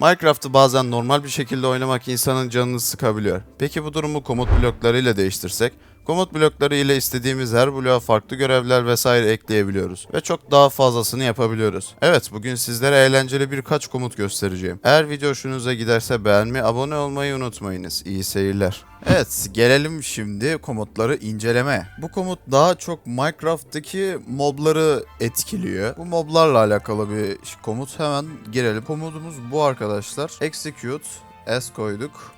Minecraft'ı bazen normal bir şekilde oynamak insanın canını sıkabiliyor. Peki bu durumu komut bloklarıyla değiştirsek? Komut blokları ile istediğimiz her bloğa farklı görevler vesaire ekleyebiliyoruz. Ve çok daha fazlasını yapabiliyoruz. Evet bugün sizlere eğlenceli birkaç komut göstereceğim. Eğer video hoşunuza giderse beğenmeyi, abone olmayı unutmayınız. İyi seyirler. Evet gelelim şimdi komutları inceleme. Bu komut daha çok Minecraft'taki mobları etkiliyor. Bu moblarla alakalı bir komut hemen girelim. Komutumuz bu arkadaşlar. Execute S koyduk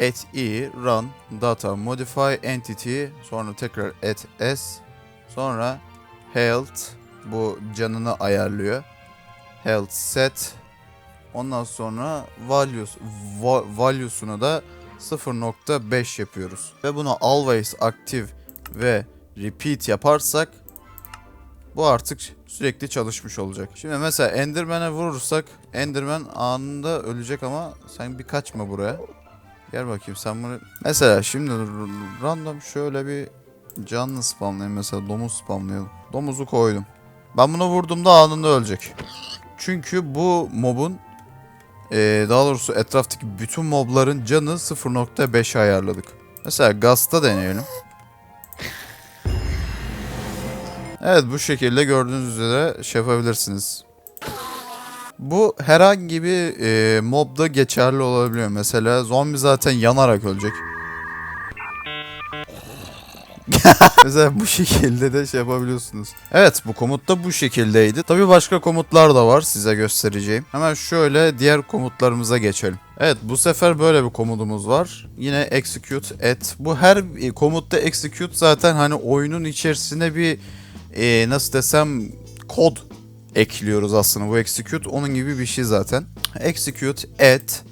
at e run data modify entity sonra tekrar at s sonra health bu canını ayarlıyor. Health set ondan sonra values va- value'sunu da 0.5 yapıyoruz. Ve bunu always active ve repeat yaparsak bu artık sürekli çalışmış olacak. Şimdi mesela Enderman'e vurursak Enderman anında ölecek ama sen bir kaçma buraya. Gel bakayım sen bunu... Mesela şimdi random şöyle bir canlı spamlayayım mesela domuz spamlayalım. Domuzu koydum. Ben bunu vurduğumda anında ölecek. Çünkü bu mobun eee, daha doğrusu etraftaki bütün mobların canı 0.5 ayarladık. Mesela Gast'a deneyelim. Evet bu şekilde gördüğünüz üzere şey yapabilirsiniz. Bu herhangi bir e, mobda geçerli olabiliyor. Mesela zombi zaten yanarak ölecek. Mesela bu şekilde de şey yapabiliyorsunuz. Evet bu komut da bu şekildeydi. Tabi başka komutlar da var size göstereceğim. Hemen şöyle diğer komutlarımıza geçelim. Evet bu sefer böyle bir komutumuz var. Yine execute et. Bu her komutta execute zaten hani oyunun içerisine bir e, nasıl desem kod ekliyoruz aslında. Bu execute onun gibi bir şey zaten. Execute at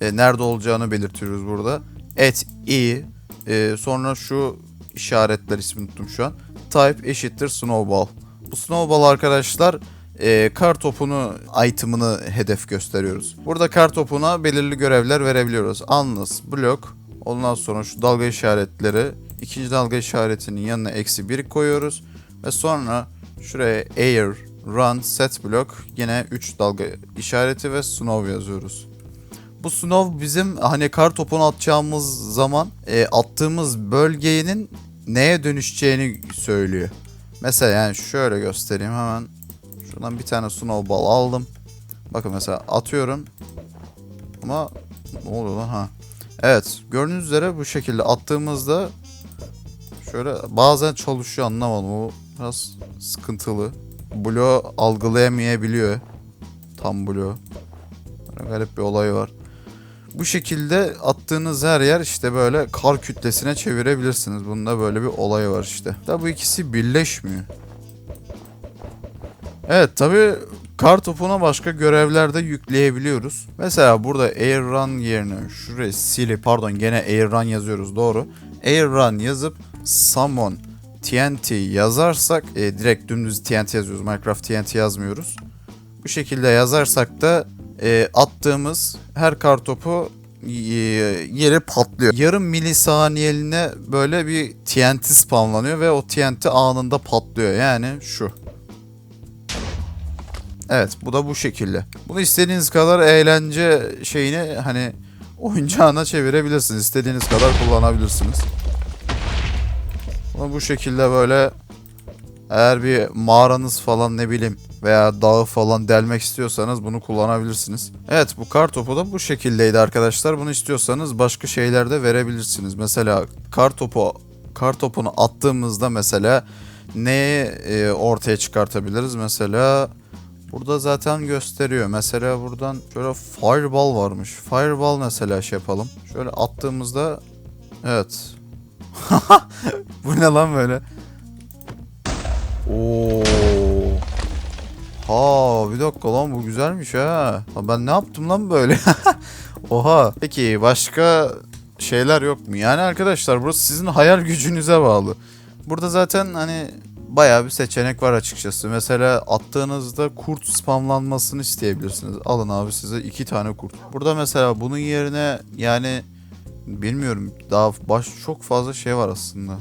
e, nerede olacağını belirtiyoruz burada. At e e, sonra şu işaretler ismini unuttum şu an. Type eşittir snowball. Bu snowball arkadaşlar e, kar topunu item'ını hedef gösteriyoruz. Burada kar topuna belirli görevler verebiliyoruz. Unless, block, ondan sonra şu dalga işaretleri, ikinci dalga işaretinin yanına eksi 1 koyuyoruz. Ve sonra şuraya air, run, set block yine 3 dalga işareti ve snow yazıyoruz. Bu snow bizim hani kar topunu atacağımız zaman e, attığımız bölgenin neye dönüşeceğini söylüyor. Mesela yani şöyle göstereyim hemen. Şuradan bir tane snowball aldım. Bakın mesela atıyorum. Ama ne oluyor lan ha. Evet gördüğünüz üzere bu şekilde attığımızda şöyle bazen çalışıyor anlamadım. O biraz sıkıntılı. Bloğu algılayamayabiliyor. Tam bloğu. Böyle garip bir olay var. Bu şekilde attığınız her yer işte böyle kar kütlesine çevirebilirsiniz. Bunda böyle bir olay var işte. Da bu ikisi birleşmiyor. Evet tabi kar topuna başka görevler de yükleyebiliyoruz. Mesela burada air run yerine şuraya silip pardon gene air run yazıyoruz doğru. Air run yazıp summon TNT yazarsak e, direkt dümdüz TNT yazıyoruz. Minecraft TNT yazmıyoruz. Bu şekilde yazarsak da e, attığımız her kartopu e, yeri patlıyor. Yarım milisaniyeliğine böyle bir TNT spamlanıyor ve o TNT anında patlıyor. Yani şu. Evet bu da bu şekilde. Bunu istediğiniz kadar eğlence şeyini hani oyuncağına çevirebilirsiniz. İstediğiniz kadar kullanabilirsiniz. Bunu bu şekilde böyle eğer bir mağaranız falan ne bileyim veya dağı falan delmek istiyorsanız bunu kullanabilirsiniz. Evet bu kar topu da bu şekildeydi arkadaşlar. Bunu istiyorsanız başka şeyler de verebilirsiniz. Mesela kar topu kar topunu attığımızda mesela neyi e, ortaya çıkartabiliriz? Mesela burada zaten gösteriyor. Mesela buradan şöyle fireball varmış. Fireball mesela şey yapalım. Şöyle attığımızda evet. bu ne lan böyle? Oo. Ha bir dakika lan bu güzelmiş ha. Ha, Ben ne yaptım lan böyle? Oha. Peki başka şeyler yok mu? Yani arkadaşlar burası sizin hayal gücünüze bağlı. Burada zaten hani bayağı bir seçenek var açıkçası. Mesela attığınızda kurt spamlanmasını isteyebilirsiniz. Alın abi size iki tane kurt. Burada mesela bunun yerine yani bilmiyorum daha baş çok fazla şey var aslında.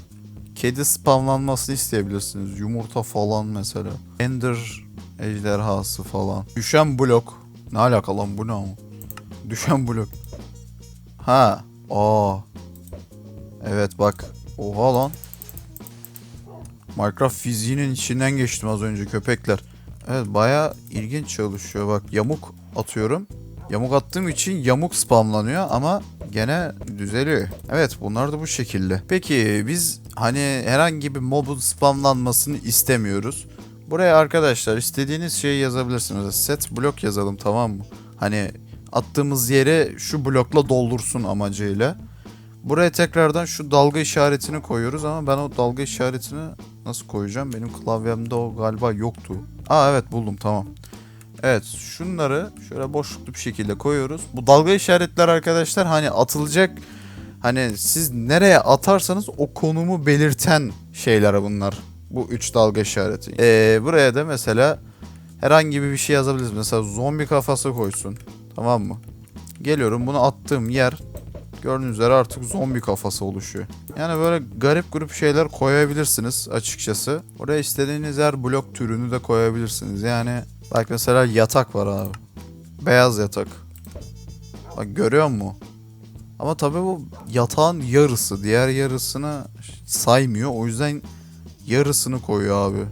Kedi spamlanmasını isteyebilirsiniz. Yumurta falan mesela. Ender ejderhası falan. Düşen blok. Ne alaka lan bu ne ama? Düşen blok. Ha. Aa. Evet bak. Oha lan. Minecraft fiziğinin içinden geçtim az önce köpekler. Evet baya ilginç çalışıyor bak yamuk atıyorum. Yamuk attığım için yamuk spamlanıyor ama gene düzeliyor. Evet bunlar da bu şekilde. Peki biz hani herhangi bir mobun spamlanmasını istemiyoruz. Buraya arkadaşlar istediğiniz şeyi yazabilirsiniz. Set blok yazalım tamam mı? Hani attığımız yere şu blokla doldursun amacıyla. Buraya tekrardan şu dalga işaretini koyuyoruz ama ben o dalga işaretini nasıl koyacağım? Benim klavyemde o galiba yoktu. Aa evet buldum tamam. Evet şunları şöyle boşluklu bir şekilde koyuyoruz. Bu dalga işaretler arkadaşlar hani atılacak hani siz nereye atarsanız o konumu belirten şeyler bunlar. Bu üç dalga işareti. Ee, buraya da mesela herhangi bir şey yazabiliriz. Mesela zombi kafası koysun. Tamam mı? Geliyorum bunu attığım yer gördüğünüz üzere artık zombi kafası oluşuyor. Yani böyle garip grup şeyler koyabilirsiniz açıkçası. Oraya istediğiniz her blok türünü de koyabilirsiniz. Yani bak mesela yatak var abi. Beyaz yatak. Bak görüyor musun? Ama tabii bu yatağın yarısı. Diğer yarısını saymıyor. O yüzden yarısını koyuyor abi.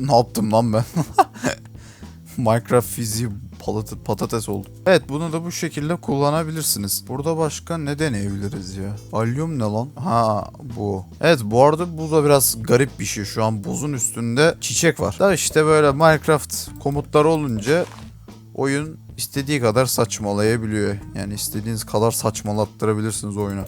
ne yaptım lan ben? Minecraft fiziği patat- patates oldu. Evet bunu da bu şekilde kullanabilirsiniz. Burada başka ne deneyebiliriz ya? Alyum ne lan? Ha bu. Evet bu arada bu da biraz garip bir şey. Şu an buzun üstünde çiçek var. Da işte böyle Minecraft komutları olunca oyun istediği kadar saçmalayabiliyor. Yani istediğiniz kadar saçmalattırabilirsiniz oyunu.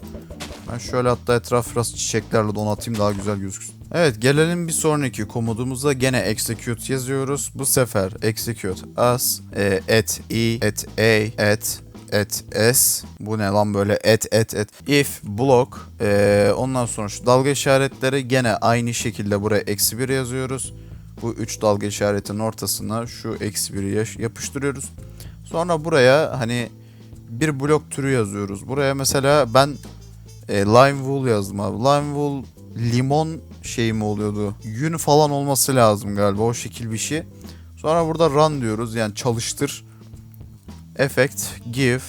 Ben şöyle hatta etraf biraz çiçeklerle donatayım daha güzel gözüksün. Evet gelelim bir sonraki komutumuza gene execute yazıyoruz. Bu sefer execute as e, at e at a at at s bu ne lan böyle at at at if block e, ondan sonra şu dalga işaretleri gene aynı şekilde buraya eksi bir yazıyoruz. Bu üç dalga işaretinin ortasına şu eksi biri yaş- yapıştırıyoruz. Sonra buraya hani bir blok türü yazıyoruz. Buraya mesela ben e, lime wool yazdım abi. Lime wool limon şey mi oluyordu? Yün falan olması lazım galiba o şekil bir şey. Sonra burada run diyoruz yani çalıştır. Effect give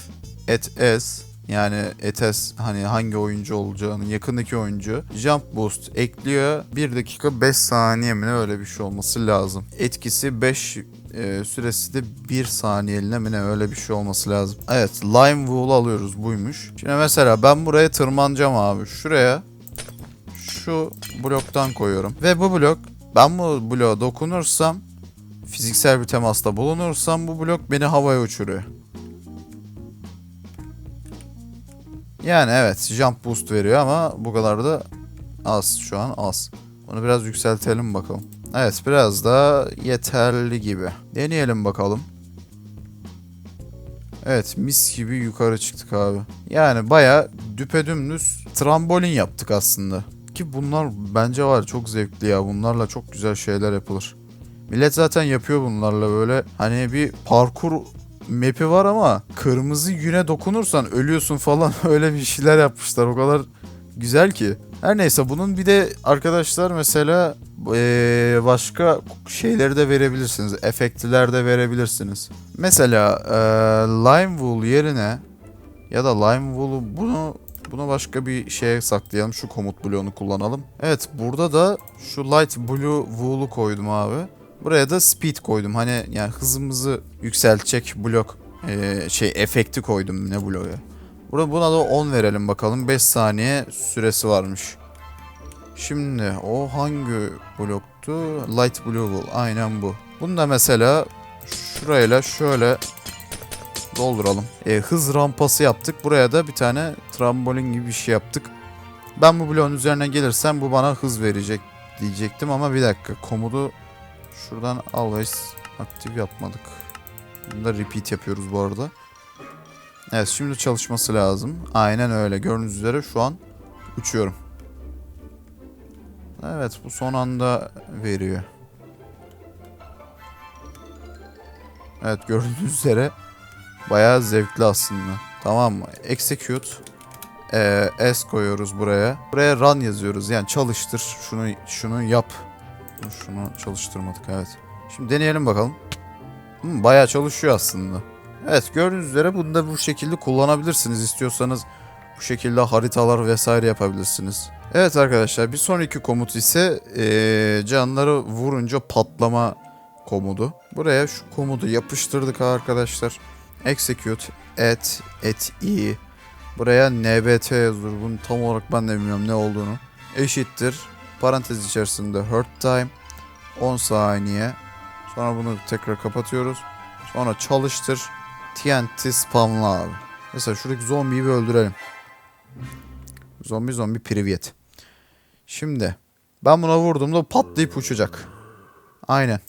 at s yani etes hani hangi oyuncu olacağını yakındaki oyuncu jump boost ekliyor 1 dakika 5 saniye mi öyle bir şey olması lazım etkisi 5 e, süresi de 1 saniyeliğine mi ne öyle bir şey olması lazım. Evet lime wool alıyoruz buymuş. Şimdi mesela ben buraya tırmanacağım abi. Şuraya şu bloktan koyuyorum. Ve bu blok ben bu bloğa dokunursam fiziksel bir temasta bulunursam bu blok beni havaya uçuruyor. Yani evet jump boost veriyor ama bu kadar da az şu an az. Bunu biraz yükseltelim bakalım. Evet biraz da yeterli gibi. Deneyelim bakalım. Evet mis gibi yukarı çıktık abi. Yani baya düpedümdüz trambolin yaptık aslında. Ki bunlar bence var çok zevkli ya. Bunlarla çok güzel şeyler yapılır. Millet zaten yapıyor bunlarla böyle. Hani bir parkur map'i var ama kırmızı yüne dokunursan ölüyorsun falan öyle bir şeyler yapmışlar. O kadar güzel ki. Her neyse bunun bir de arkadaşlar mesela başka şeyleri de verebilirsiniz. Efektler de verebilirsiniz. Mesela lime wool yerine ya da lime wool'u bunu buna başka bir şeye saklayalım. Şu komut bloğunu kullanalım. Evet burada da şu light blue wool'u koydum abi. Buraya da speed koydum. Hani yani hızımızı yükseltecek blok şey efekti koydum ne bloğu. Burada buna da 10 verelim bakalım. 5 saniye süresi varmış. Şimdi o hangi bloktu? Light blue wool. Aynen bu. Bunu da mesela şurayla şöyle dolduralım. E, hız rampası yaptık. Buraya da bir tane trambolin gibi bir şey yaptık. Ben bu bloğun üzerine gelirsem bu bana hız verecek diyecektim ama bir dakika komudu şuradan always aktif yapmadık. Bunu da repeat yapıyoruz bu arada. Evet şimdi çalışması lazım. Aynen öyle. Gördüğünüz üzere şu an uçuyorum. Evet bu son anda veriyor. Evet gördüğünüz üzere bayağı zevkli aslında. Tamam mı? Execute. Ee, S koyuyoruz buraya. Buraya run yazıyoruz. Yani çalıştır. Şunu şunu yap. Şunu çalıştırmadık evet. Şimdi deneyelim bakalım. Hmm, bayağı çalışıyor aslında. Evet gördüğünüz üzere bunu da bu şekilde kullanabilirsiniz. İstiyorsanız bu şekilde haritalar vesaire yapabilirsiniz. Evet arkadaşlar bir sonraki komut ise eee, canları vurunca patlama komudu. Buraya şu komudu yapıştırdık arkadaşlar. Execute et et i Buraya nbt yazılır. Bunu tam olarak ben de bilmiyorum ne olduğunu. Eşittir. Parantez içerisinde hurt time 10 saniye. Sonra bunu tekrar kapatıyoruz. Sonra çalıştır. TNT spamla abi. Mesela şuradaki zombiyi bir öldürelim. Zombi zombi privyet. Şimdi ben buna vurduğumda patlayıp uçacak. Aynen.